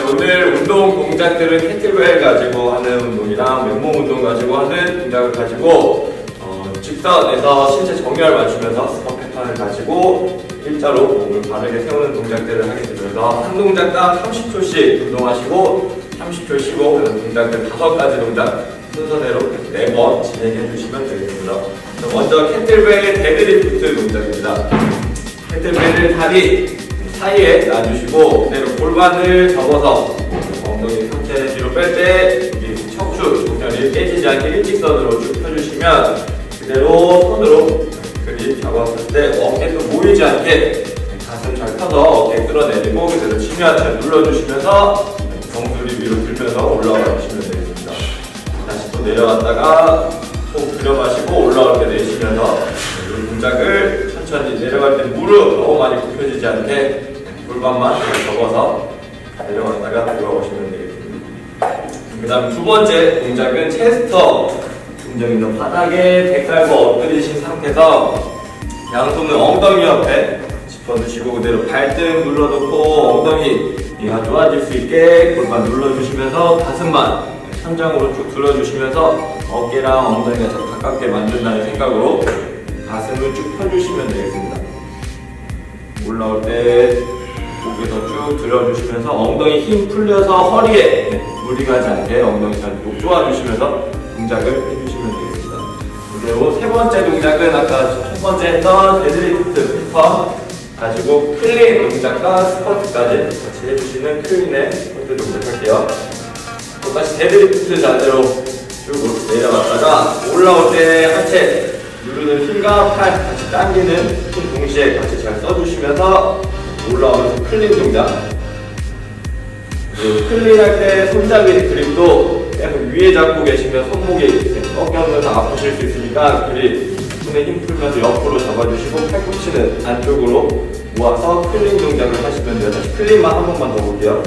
네, 오늘 운동 동작들은 캐틀벨 가지고 하는 운동이랑 맨몸 운동 가지고 하는 동작을 가지고 어, 직선에서 신체 정렬 맞추면서 스쿼트 패턴을 가지고 일자로 몸을 바르게 세우는 동작들을 하게 되면서 한 동작당 30초씩 운동하시고 30초 쉬고 그런 동작들 다섯 가지 동작 순서대로 네 번 진행해 주시면 되겠습니다. 먼저 캐틀벨 데드리프트 동작입니다. 캐틀벨을 다리 사이에 놔주시고 그대로 골반을 접어서 엉덩이 상체 뒤로 뺄때 척추 종렬이 깨지지 않게 일직선으로 쭉 펴주시면 그대로 손으로 그립 잡았을 때 어깨 도 모이지 않게 가슴 잘 펴서 어깨 끌어내리고 그대로 치면 잘 눌러주시면서 정수리 위로 들면서 올라가 주시면 되겠습니다. 다시 또 내려갔다가 또 들여 마시고 올라올 때 내쉬면서 이 동작을 천천히 내려갈 때 무릎 너무 많이 굽혀지지 않게 골반만 접어서 내려갔다가 들어오시면 되겠습니다. 그 다음 두 번째 동작은 체스터 동작입니다. 바닥에 배 깔고 엎드리신 상태에서 양손을 엉덩이 옆에 짚어주시고 그대로 발등 눌러놓고 엉덩이가 좋아질 수 있게 골반 눌러주시면서 가슴만 천장으로 쭉 들어주시면서 어깨랑 엉덩이가 더 가깝게 만든다는 생각으로 가슴을 쭉 펴주시면 되겠습니다. 올라올 때 더쭉 들어주시면서 엉덩이 힘 풀려서 허리에 무리 가지 않게 엉덩이 잘 녹조아주시면서 동작을 해주시면 되겠습니다. 그리고 세 번째 동작은 아까 첫 번째 했던 데드리프트 패턴 가지고 클린 동작과 스쿼트까지 같이 해주시는 클린의 스쿼트 동작 할게요. 똑같이 데드리프트 자세로 쭉 내려갔다가 올라올 때 하체 누르는 힘과 팔 같이 당기는 힘 동시에 같이 잘 써주시면서 올라오면서 클린 동작. 그리고 클린 할 때 손잡이 그립도 약간 위에 잡고 계시면 손목이 꺾여서 아프실 수 있으니까 그립 손에 힘 풀면서 옆으로 잡아주시고 팔꿈치는 안쪽으로 모아서 클린 동작을 하시면 돼요. 다시 클린만 한 번만 더 볼게요.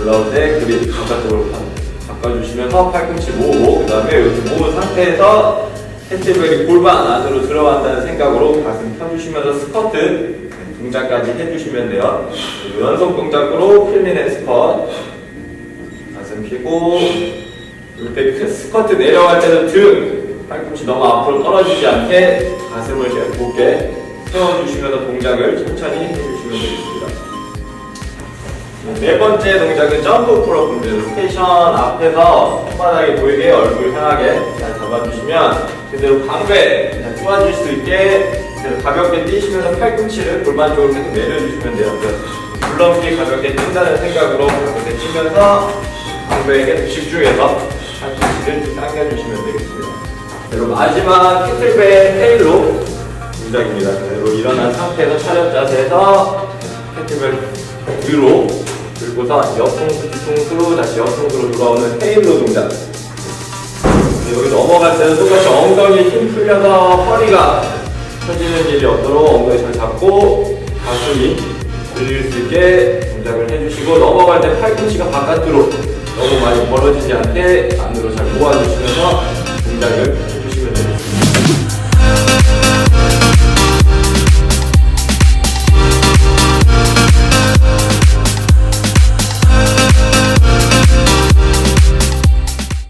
올라올 때 그립 바깥쪽으로 바- 바꿔주시면서 팔꿈치 모으고 그 다음에 이렇게 모은 상태에서 핸드백이 골반 안으로 들어간다는 생각으로 가슴 펴주시면서 스쿼트 동작까지 해주시면 돼요. 연속 동작으로 클린앤 스쿼트 가슴 펴고 이렇게 그 스쿼트 내려갈 때는 등 팔꿈치 너무 앞으로 떨어지지 않게 가슴을 높게 세워주시면서 동작을 천천히 해주시면 되겠습니다. 네 번째 동작은 점프 프로입니다. 로테이션 앞에서 손바닥이 보이게 얼굴 향하게 잘 잡아주시면 그대로 방배 잘 쪼아질 수 있게 가볍게 뛰시면서 팔꿈치를 골반 쪽으로 계속 내려주시면 돼요. 물넘기 가볍게 뛴다는 생각으로 가볍게 뛰면서 방배에 계속 집중해서 팔꿈치를 쭉 당겨주시면 되겠습니다. 그리고 마지막 캐틀벨 테일로 동작입니다. 그대로 일어난 상태에서 차렷 자세에서 캐틀벨 위로 들고서 옆통수, 뒤통수, 다시 옆통수로 돌아오는 테일로 동작. 네, 여기 넘어갈 때는 똑같이 엉덩이 힘 풀려서 허리가 펴지는 일이 없도록 엉덩이 잘 잡고 가슴이 들릴 수 있게 동작을 해주시고 넘어갈 때 팔꿈치가 바깥으로 너무 많이 벌어지지 않게 안으로 잘 모아주시면서 동작을